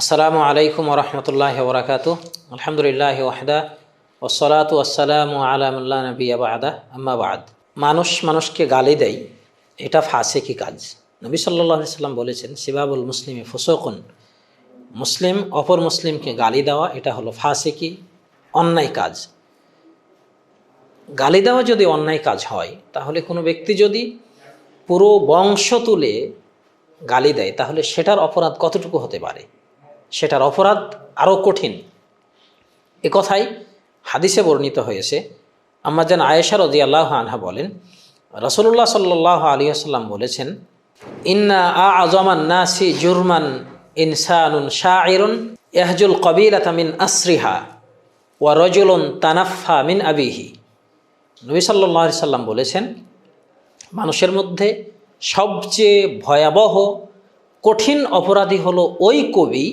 আসসালামু আলাইকুম রহমতুল্লাহ বরাকাতু। আলহামদুলিল্লাহ ওয়াহদা ওসলাত ওয়াসালাম আলামুল্লাহ নবী আবাদা আম্মা বাদ। মানুষ মানুষকে গালি দেয়, এটা ফাঁসে কি কাজ? নবী সাল্লাহ সাল্লাম বলেছেন, সিবাবুল মুসলিমে ফুসকুন। মুসলিম, অপর মুসলিমকে গালি দেওয়া, এটা হলো ফাঁসে কি? অন্যায় কাজ। গালি দেওয়া যদি অন্যায় কাজ হয়, তাহলে কোনো ব্যক্তি যদি পুরো বংশ তুলে গালি দেয়, তাহলে সেটার অপরাধ কতটুকু হতে পারে? সেটার অপরাধ আরও কঠিন। এ কথাই হাদিসে বর্ণিত হয়েছে। আমার যেন আয়েশা রদি আল্লাহ আনহা বলেন রসুল্লাহ সাল্লাহ আলী আসাল্লাম বলেছেন, ইন্না আ আজমান নাসি জুরমান ইনসানুন শাহরুন এহজুল কবিলাতা মিন আসরিহা ওয়া রজুলুন তানাফা মিন আবিহি। নবী সাল্লাহ সাল্লাম বলেছেন, মানুষের মধ্যে সবচেয়ে ভয়াবহ, কঠিন অপরাধী হলো ওই কবি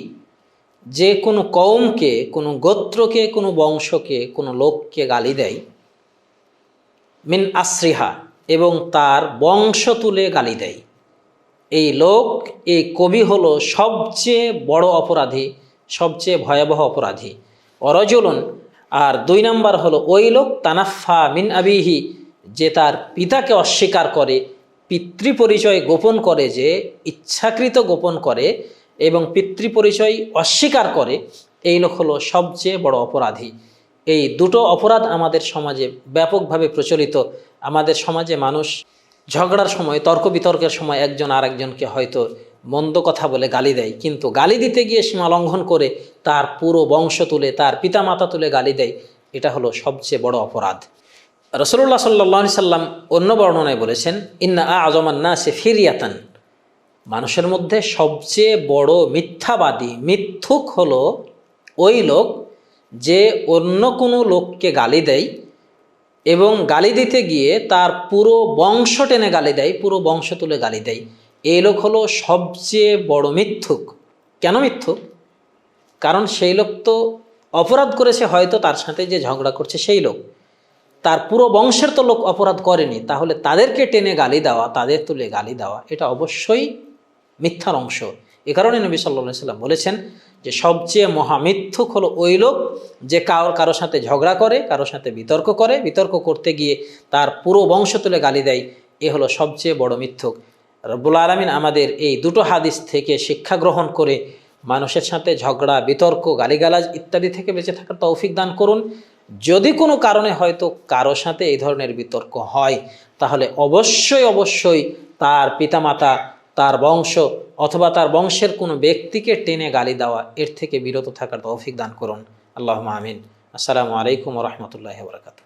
যে কোনো কওমকে, কোনো গোত্রকে, কোনো বংশকে, কোনো লোককে গালি দেয়। মিন আশ্রিহা এবং তার বংশ তুলে গালি দেয়। এই লোক, এই কবি হলো সবচেয়ে বড় অপরাধী, সবচেয়ে ভয়াবহ অপরাধী। অরজলন, আর দুই নাম্বার হলো ওই লোক তানাফা মিন আবিহি, যে তার পিতাকে অস্বীকার করে, পিতৃপরিচয় গোপন করে, যে ইচ্ছাকৃত গোপন করে এবং পিতৃপরিচয় অস্বীকার করে, এই লোক হলো সবচেয়ে বড় অপরাধী। এই দুটো অপরাধ আমাদের সমাজে ব্যাপকভাবে প্রচলিত। আমাদের সমাজে মানুষ ঝগড়ার সময় তর্ক বিতর্কের সময় একজন আরেকজনকে হয়তো মন্দ কথা বলে গালি দেয়, কিন্তু গালি দিতে গিয়ে সীমা লঙ্ঘন করে তার পুরো বংশ তুলে, তার পিতামাতা তুলে গালি দেয়, এটা হলো সবচেয়ে বড় অপরাধ। রসুল্লাহ সাল্লি সাল্লাম অন্য বর্ণনায় বলেছেন, ইন্না আজমান্না সে ফিরিয়াতান। মানুষের মধ্যে সবচেয়ে বড় মিথ্যাবাদী, মিথ্যুক হলো ওই লোক যে অন্য কোনো লোককে গালি দেয় এবং গালি দিতে গিয়ে তার পুরো বংশ টেনে গালি দেয়, পুরো বংশ তুলে গালি দেয়। এই লোক হলো সবচেয়ে বড় মিথ্যুক। কেন মিথ্যুক? কারণ সেই লোক তো অপরাধ করেছে, হয়তো তার সাথে যে ঝগড়া করছে সেই লোক। তার পুরো বংশের তো লোক অপরাধ করেনি, তাহলে তাদেরকে টেনে গালি দেওয়া, তাদের তুলে গালি দেওয়া, এটা অবশ্যই মিথ্যার অংশ। এ কারণে নবী সাল্লা সাল্লাম বলেছেন যে সবচেয়ে মহামিথ্যুক হলো ওই লোক যে কারোর কারোর সাথে ঝগড়া করে, কারোর সাথে বিতর্ক করে, বিতর্ক করতে গিয়ে তার পুরো বংশ তুলে গালি দেয়। এ হলো সবচেয়ে বড় মিথ্যুক। রব্বুল আলমিন আমাদের এই দুটো হাদিস থেকে শিক্ষা গ্রহণ করে মানুষের সাথে ঝগড়া, বিতর্ক, গালিগালাজ ইত্যাদি থেকে বেঁচে থাকার তৌফিক দান করুন। যদি কোনো কারণে হয়তো কারও সাথে এই ধরনের বিতর্ক হয়, তাহলে অবশ্যই অবশ্যই তার পিতামাতা তার বংশ অথবা তার বংশের কোনো ব্যক্তিকে টেনে গালি দেওয়া, এর থেকে বিরত থাকার তৌফিক দান করুন। আল্লাহ আমিন। আসসালামু আলাইকুম রহমতুল্লাহ বরকাত